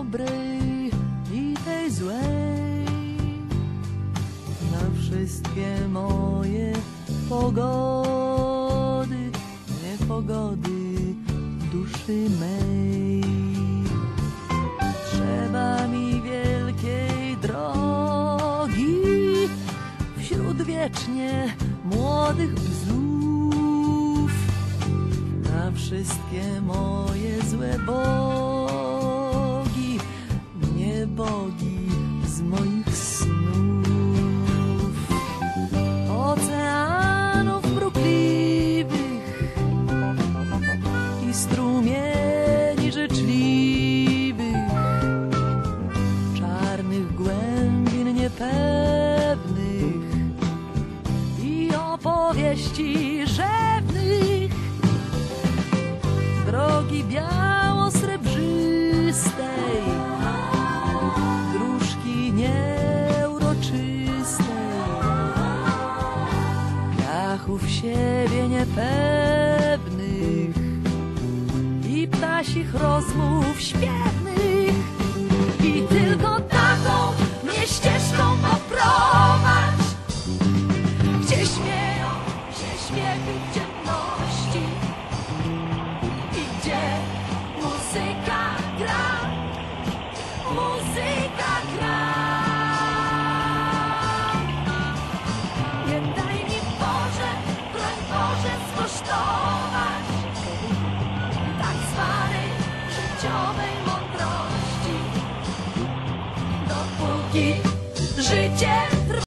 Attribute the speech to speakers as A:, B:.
A: dobrej i tej złej. Na wszystkie moje pogody, niepogody duszy mej. Trzeba mi wielkiej drogi wśród wiecznie młodych bzów. Na wszystkie moje złe bogi opowieści rzewnych drogi biało-srebrzystej, dróżki nieuroczystej, piachów siebie niepewnych i ptasich rozmów śpiewnych. Życiowej mądrości, dopóki życie